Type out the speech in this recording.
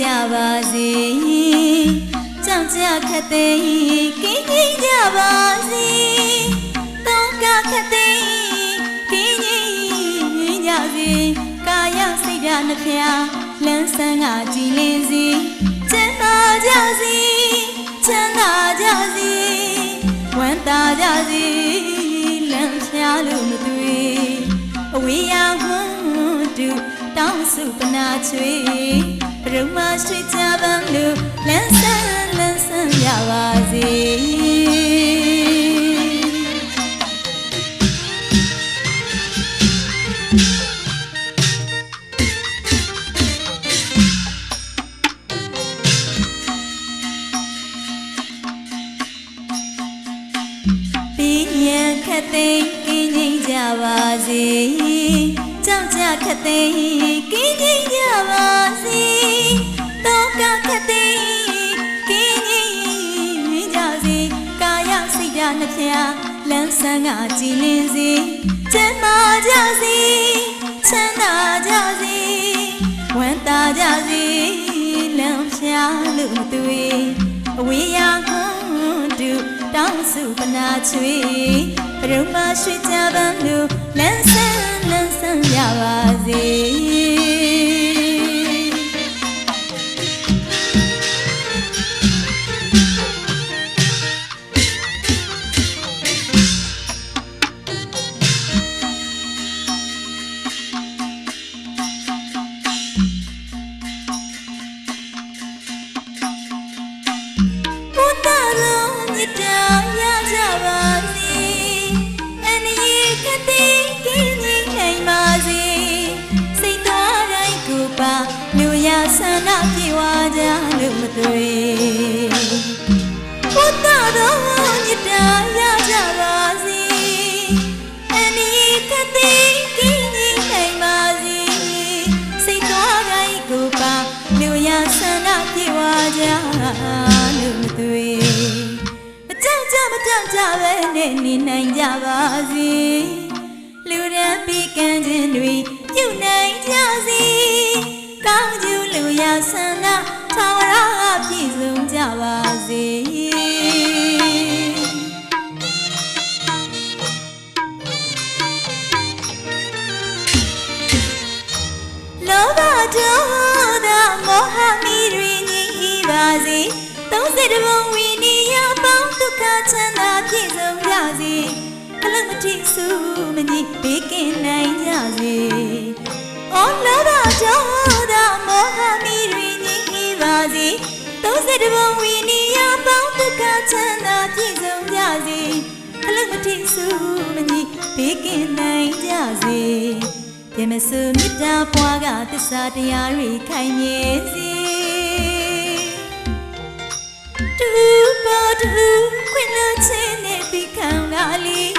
ကြပါစေကြောင်ကြခတ်သိမ်းကင်းငြိမ်းကြပါစေတောင်းကခတ်သိမ်းကင်းငြိမ်းကြစေကာယစိတ်ဓာတ်နှဖျားလန်းဆန်းကကြည်လင်းစီချမ်းသာကြစီချမ်းသာကြစီဝမ်းသာကြစီလမ်းဖျားလို့မသွေအဝေးရောက်ဟွန်းတူ တောင်းစုပနာချွေပရုံမရှိကြပန်းလို့လန်းဆန်းလန်းဆန်းရပါစေပင်းရန်ခတ်သိမ်းကင်းငိမ့်ကြပါစေ ကြောက်ကြခတ်သိမ်းကင်းငိမ့်ကြပါစေတောကခတ်သိမ်းကင်းငိမ့်ကြစေကာယစိတ်ဓာတ်နှဖျားလန်းဆန်းကကြည်လင်းစေချမ်းသာကြစေချမ်းသာကြစေဝမ်းသာကြစေလမ်းဖျားလို့မသွေအဝေးရောက်ခွန်းတူတောင်းစုပနာချွေ ပရုံမရှိကြပန်းလို့လန်းဆန်းလန်းဆန်းရပါစေ ပြေဝကြလို့မသွေဘုဒ္ဓရောမြတ်တာရကြပါစေအနည်းကတိကင်းကြီးနိုင်ပါစေစိတ်သားတိုင်းကိုပါလူရဆန္ဒပြေဝကြလို့မသွေမကြောက်ကြမကြောက်ကြပဲနဲ့နေနိုင်ကြပါစေလူရန်ပြီးကန်းခြင်းတွေ ရဆန္ဒထာဝရပြည့်စုံကြပါစေလောဘဒေါသမောဟမိတွေငြိမ်းပါစေသုံးစိတ်တဘုံဝိနိယပေါင်းဒုက္ခချမ်းသာပြည့်စုံကြစေအလမတိစုမညစ်ဘေးကင်းနိုင်ကြစေ။ တ်တဘုံဝိနိယပေါင်းဒုက္ခချမ်းသာပြည့်စုံကြစေအလမတိစုမညစ်ဘေးကင်းနိုင်ကြစေ။ပြမစုမေတ္တာပွားကသစ္စာတရားတွေခိုင်မြဲစေတူပေါ်တူခွင့်လို့ချင်းနဲ့ပြီးခံလာလီ